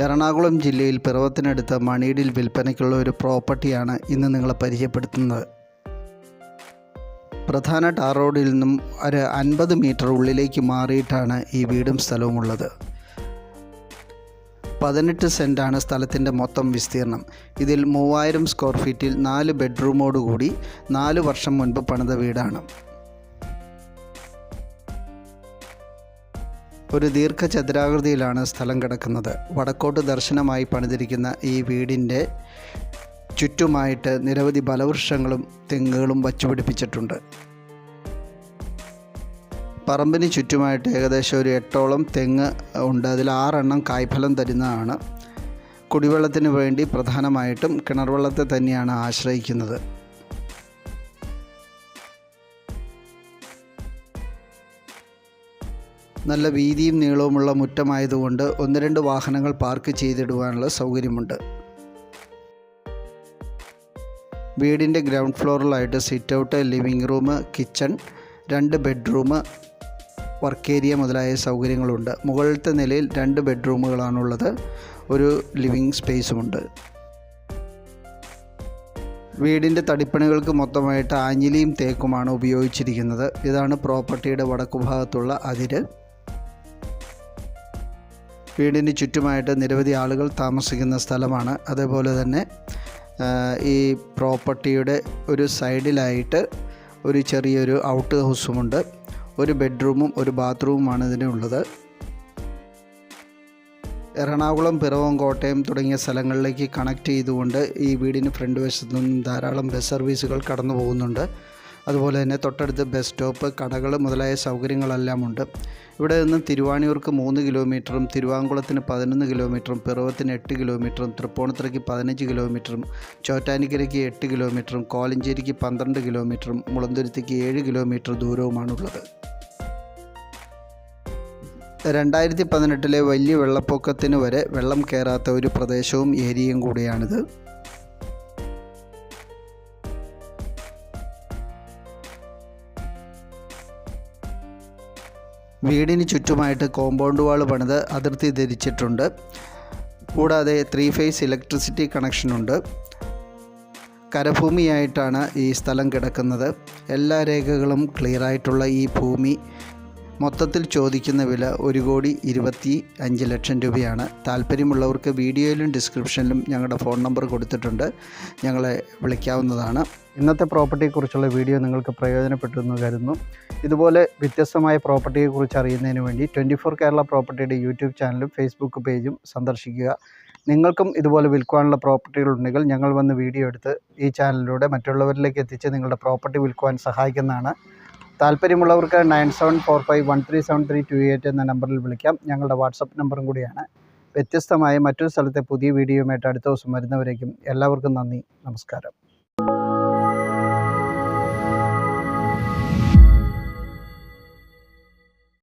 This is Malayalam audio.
എറണാകുളം ജില്ലയിൽ പിറവത്തിനടുത്ത് മണിയിടിൽ വിൽപ്പനയ്ക്കുള്ള ഒരു പ്രോപ്പർട്ടിയാണ് ഇന്ന് നിങ്ങളെ പരിചയപ്പെടുത്തുന്നത്. പ്രധാന ടാർ റോഡിൽ നിന്നും ഒരു അൻപത് മീറ്റർ ഉള്ളിലേക്ക് മാറിയിട്ടാണ് ഈ വീടും സ്ഥലവും ഉള്ളത് പതിനെട്ട് സെന്റാണ് സ്ഥലത്തിന്റെ മൊത്തം വിസ്തീർണം. ഇതിൽ മൂവായിരം സ്ക്വയർ ഫീറ്റിൽ നാല് ബെഡ്റൂമോടുകൂടി നാല് വർഷം മുൻപ് പണിത വീടാണ്. ഒരു ദീർഘചതുരാകൃതിയിലാണ് സ്ഥലം കിടക്കുന്നത്. വടക്കോട്ട് ദർശനമായി പണിതിരിക്കുന്ന ഈ വീടിന്റെ ചുറ്റുമായിട്ട് നിരവധി ബലവൃക്ഷങ്ങളും തെങ്ങുകളും വച്ചുപിടിപ്പിച്ചിട്ടുണ്ട്. പറമ്പിന് ചുറ്റുമായിട്ട് ഏകദേശം ഒരു എട്ടോളം തെങ്ങ് ഉണ്ട്. അതിൽ ആറെണ്ണം കായ്ഫലം തരുന്നതാണ്. കുടിവെള്ളത്തിന് വേണ്ടി പ്രധാനമായിട്ടും കിണർവെള്ളത്തെ തന്നെയാണ് ആശ്രയിക്കുന്നത്. നല്ല വീതിയും നീളവുമുള്ള മുറ്റമായതുകൊണ്ട് ഒന്ന് രണ്ട് വാഹനങ്ങൾ പാർക്ക് ചെയ്തിടുവാനുള്ള സൗകര്യമുണ്ട്. വീടിന്റെ ground ഫ്ലോറിലായിട്ട് sit out living room kitchen രണ്ട് ബെഡ്റൂം വർക്ക് ഏരിയ മുതലായ സൗകര്യങ്ങളുണ്ട്. മുകളിലത്തെ നിലയിൽ രണ്ട് ബെഡ്റൂമുകളാണുള്ളത് ഒരു ലിവിംഗ് സ്പേസുമുണ്ട് വീടിന്റെ തടിപ്പണികൾക്ക് മൊത്തമായിട്ട് ആഞ്ഞിലിയും തേക്കുമാണ് ഉപയോഗിച്ചിരിക്കുന്നത്. ഇതാണ് പ്രോപ്പർട്ടിയുടെ വടക്കുഭാഗത്തുള്ള അതിര്. വീടിന് ചുറ്റുമായിട്ട് നിരവധി ആളുകൾ താമസിക്കുന്ന സ്ഥലമാണ്. അതേപോലെ തന്നെ ഈ പ്രോപ്പർട്ടിയുടെ ഒരു സൈഡിലായിട്ട് ഒരു ചെറിയൊരു ഔട്ട് ഹൗസുമുണ്ട്. ഒരു ബെഡ്റൂമും ഒരു ബാത്റൂമുമാണ് ഇതിനുള്ളത് എറണാകുളം പിറവം കോട്ടയം തുടങ്ങിയ സ്ഥലങ്ങളിലേക്ക് കണക്ട് ചെയ്തുകൊണ്ട് ഈ വീടിന് ഫ്രണ്ട് വശത്തു നിന്നും ധാരാളം ബസ് സർവീസുകൾ കടന്നു പോകുന്നുണ്ട്. അതുപോലെ തന്നെ തൊട്ടടുത്ത് ബസ് സ്റ്റോപ്പ് കടകൾ മുതലായ സൗകര്യങ്ങളെല്ലാം ഉണ്ട്. ഇവിടെ നിന്നും തിരുവാണിയൂർക്ക് മൂന്ന് കിലോമീറ്ററും തിരുവാങ്കുളത്തിന് പതിനൊന്ന് കിലോമീറ്ററും പിറവത്തിന് എട്ട് കിലോമീറ്ററും തൃപ്പൂണിത്തുറയ്ക്ക് പതിനഞ്ച് കിലോമീറ്ററും ചോറ്റാനിക്കരയ്ക്ക് എട്ട് കിലോമീറ്ററും കോലഞ്ചേരിക്ക് പന്ത്രണ്ട് കിലോമീറ്ററും മുളന്തുരുത്തിക്ക് ഏഴ് കിലോമീറ്റർ ദൂരവുമാണുള്ളത്. രണ്ടായിരത്തി പതിനെട്ടിലെ വലിയ വെള്ളപ്പൊക്കത്തിന് വരെ വെള്ളം കയറാത്ത ഒരു പ്രദേശവും ഏരിയയും കൂടിയാണിത്. വീടിന് ചുറ്റുമായിട്ട് കോമ്പൗണ്ട് വാൾ പണിത് അതിർത്തി ധരിച്ചിട്ടുണ്ട്. കൂടാതെ ത്രീ ഫേസ് ഇലക്ട്രിസിറ്റി കണക്ഷനുണ്ട് കരഭൂമിയായിട്ടാണ് ഈ സ്ഥലം കിടക്കുന്നത്. എല്ലാ രേഖകളും ക്ലിയറായിട്ടുള്ള ഈ ഭൂമി മൊത്തത്തിൽ ചോദിക്കുന്ന വില ഒരു കോടി ഇരുപത്തി അഞ്ച് ലക്ഷം രൂപയാണ്. താല്പര്യമുള്ളവർക്ക് വീഡിയോയിലും ഡിസ്ക്രിപ്ഷനിലും ഞങ്ങളുടെ ഫോൺ നമ്പർ കൊടുത്തിട്ടുണ്ട്. ഞങ്ങളെ വിളിക്കാവുന്നതാണ്. ഇന്നത്തെ പ്രോപ്പർട്ടിയെക്കുറിച്ചുള്ള വീഡിയോ നിങ്ങൾക്ക് പ്രയോജനപ്പെട്ടു എന്ന് കരുതുന്നു. ഇതുപോലെ വ്യത്യസ്തമായ പ്രോപ്പർട്ടിയെക്കുറിച്ച് അറിയുന്നതിന് വേണ്ടി ട്വന്റി ഫോർ കേരള പ്രോപ്പർട്ടിയുടെ യൂട്യൂബ് ചാനലും ഫേസ്ബുക്ക് പേജും സന്ദർശിക്കുക. നിങ്ങൾക്കും ഇതുപോലെ വിൽക്കുവാനുള്ള പ്രോപ്പർട്ടികളുണ്ടെങ്കിൽ ഞങ്ങൾ വന്ന് വീഡിയോ എടുത്ത് ഈ ചാനലിലൂടെ മറ്റുള്ളവരിലേക്ക് എത്തിച്ച് നിങ്ങളുടെ പ്രോപ്പർട്ടി വിൽക്കുവാൻ സഹായിക്കുന്നതാണ്. താല്പര്യമുള്ളവർക്ക് nine seven four five one three seven three two eight എന്ന നമ്പറിൽ വിളിക്കാം. ഞങ്ങളുടെ വാട്സപ്പ് നമ്പറും കൂടിയാണ്. വ്യത്യസ്തമായ മറ്റൊരു സ്ഥലത്തെ പുതിയ വീഡിയോയുമായിട്ട് അടുത്ത ദിവസം വരുന്നവരേക്കും എല്ലാവർക്കും നന്ദി. നമസ്കാരം.